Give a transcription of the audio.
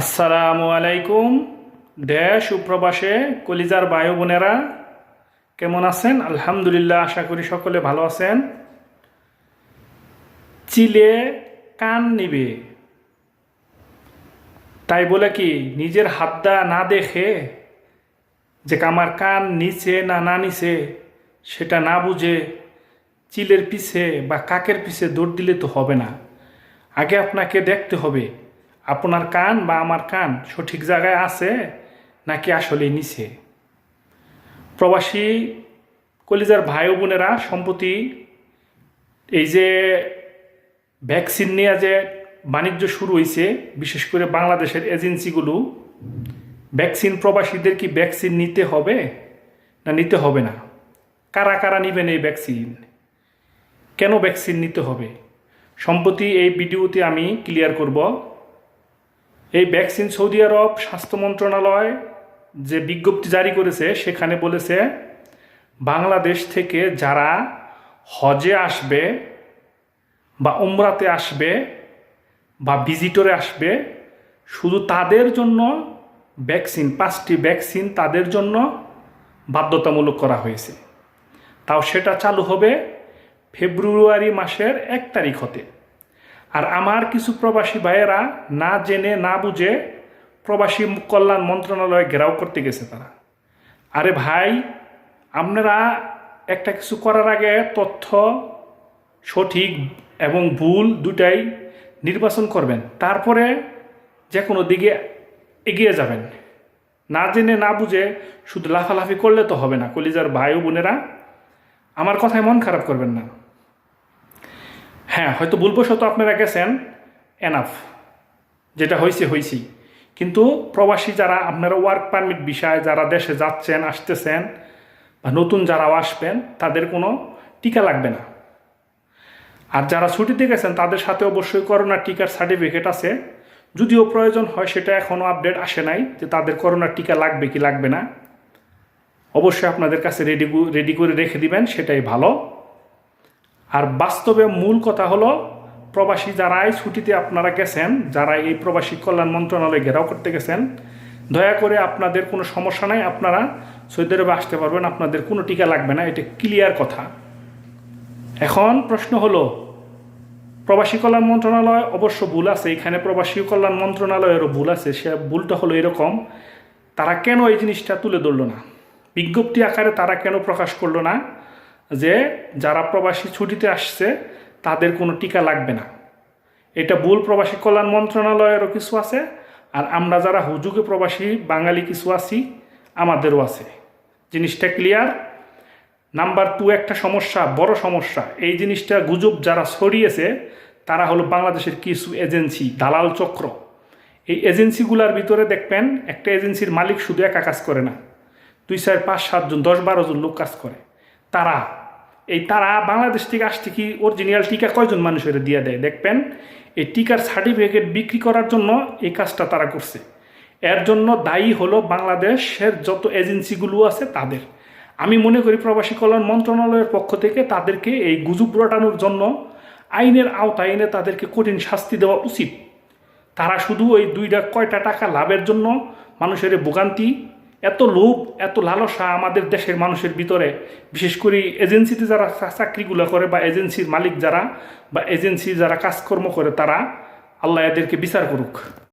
আসসালামু আলাইকুম দেশ উপপ্রবাসে কলিজার বায়ু বোনেরা, কেমন আছেন? আলহামদুলিল্লাহ, আশা করি সকলে ভালো আছেন। চিলে কান নিবে। তাই বলে কি, নিজের হাতটা না দেখে যে আমার কান নিচে না না নিচে, সেটা না বুঝে চিলের পিছে বা কাকের পিছে দৌড় দিলে তো হবে না। আগে আপনাকে দেখতে হবে আপনার কান বা আমার কান সঠিক জায়গায় আছে নাকি আসলে নিচে? প্রবাসী কলিজার ভাই বোনেরা সম্প্রতি এই যে ভ্যাকসিন নিয়ে যে বাণিজ্য শুরু হয়েছে বিশেষ করে বাংলাদেশের এজেন্সিগুলো, ভ্যাকসিন প্রবাসীদের কি ভ্যাকসিন নিতে হবে না নিতে হবে না? কারা কারা নেবেন এই ভ্যাকসিন? কেন ভ্যাকসিন নিতে হবে? সম্প্রতি এই ভিডিওতে আমি ক্লিয়ার করব এই ভ্যাকসিন সৌদি আরব স্বাস্থ্য মন্ত্রণালয় যে বিজ্ঞপ্তি জারি করেছে, সেখানে বলেছে, বাংলাদেশ থেকে যারা হজে আসবে বা উমরাতে আসবে বা ভিজিটরে আসবে, শুধু তাদের জন্য ভ্যাকসিন, পাঁচটি ভ্যাকসিন তাদের জন্য বাধ্যতামূলক করা হয়েছে। তাও সেটা চালু হবে ফেব্রুয়ারি মাসের এক তারিখ হতে। আর আমার কিছু প্রবাসী ভাইয়েরা না জেনে, না বুঝে প্রবাসী কল্যাণ মন্ত্রণালয়ে ঘেরাও করতে গেছে তারা। আরে ভাই, আপনারা একটা কিছু করার আগে তথ্য, সঠিক এবং ভুল দুটাই নির্বাচন করবেন। তারপরে যে কোনো দিকে এগিয়ে যাবেন। না জেনে, না বুঝে শুধু লাফালাফি করলে তো হবে না। কলিজার ভাই ও বোনেরা, আমার কথায় মন খারাপ করবেন না। হ্যাঁ হয়তো ভুলবশত আপনারা গেছেন এনাফ যেটা হয়েছে হয়েছি কিন্তু প্রবাসী যারা, আপনারা ওয়ার্ক পারমিট বিষয়ে যারা দেশে যাচ্ছেন, আসতেছেন, বা নতুন যারাও আসবেন, তাদের কোনো টিকা লাগবে না। আর যারা ছুটিতে গেছেন, তাদের সাথে অবশ্যই করোনার টিকার সার্টিফিকেট আছে। যদিও প্রয়োজন হয়, সেটা এখনও আপডেট আসে নাই যে তাদের করোনার টিকা লাগবে কি লাগবে না। অবশ্যই আপনাদের কাছে রেডি রেডি করে রেখে দিবেন, সেটাই ভালো। আর বাস্তবে মূল কথা হলো, প্রবাসী যারাই ছুটিতে আপনারা গেছেন যারা এই প্রবাসী কল্যাণ মন্ত্রণালয়ে ঘেরাও করতে গেছেন, দয়া করে আপনাদের কোনো সমস্যা নাই, আপনারা সৌদি আরবে আসতে পারবেন, আপনাদের কোনো টিকা লাগবে না, এটা ক্লিয়ার কথা। এখন প্রশ্ন হলো, প্রবাসী কল্যাণ মন্ত্রণালয় অবশ্য ভুল আছে, এখানে প্রবাসী কল্যাণ মন্ত্রণালয়েরও ভুল আছে, সে ভুলটা হলো এরকম, তারা কেন এই জিনিসটা তুলে ধরলো না? বিজ্ঞপ্তি আকারে তারা কেন প্রকাশ করল না? যে যারা প্রবাসী ছুটিতে আসছে, তাদের কোনো টিকা লাগবে না। এটা ভুল প্রবাসী কল্যাণ মন্ত্রণালয়েরও কিছু আছে, আর আমরা যারা হুজুগে প্রবাসী, বাঙালি কিছু আছি, আমাদেরও আছে। জিনিসটা ক্লিয়ার নাম্বার টু একটা সমস্যা, বড় সমস্যা। এই জিনিসটা গুজব যারা ছড়িয়েছে, তারা হলো বাংলাদেশের কিছু এজেন্সি, দালাল চক্র। এই এজেন্সিগুলোর ভিতরে দেখবেন, একটা এজেন্সির মালিক শুধু একা কাজ করে না। দুই, চার, পাঁচ সাতজন দশ, বারো জন লোক কাজ করে। তারা এই তারা বাংলাদেশ থেকে আসতে কি অরিজিনাল টিকা কয়জন মানুষের দিয়ে দেয়? দেখবেন, এই টিকার সার্টিফিকেট বিক্রি করার জন্য এই কাজটা তারা করছে। এর জন্য দায়ী হলো বাংলাদেশের যত এজেন্সিগুলো আছে তাদের। আমি মনে করি প্রবাসী কল্যাণ মন্ত্রণালয়ের পক্ষ থেকে তাদেরকে এই গুজব রটানোর জন্য আইনের আওতায় এনে তাদেরকে কঠিন শাস্তি দেওয়া উচিত। তারা শুধু ওই দুইটা কয়টা টাকা লাভের জন্য মানুষের ভোগান্তি এত লোভ, এত লালসা আমাদের দেশের মানুষের ভিতরে, বিশেষ করে এজেন্সিতে যারা চাকরিগুলো করে বা এজেন্সির মালিক যারা বা এজেন্সি যারা কাজকর্ম করে তারা, আল্লাহ এদেরকে বিচার করুক।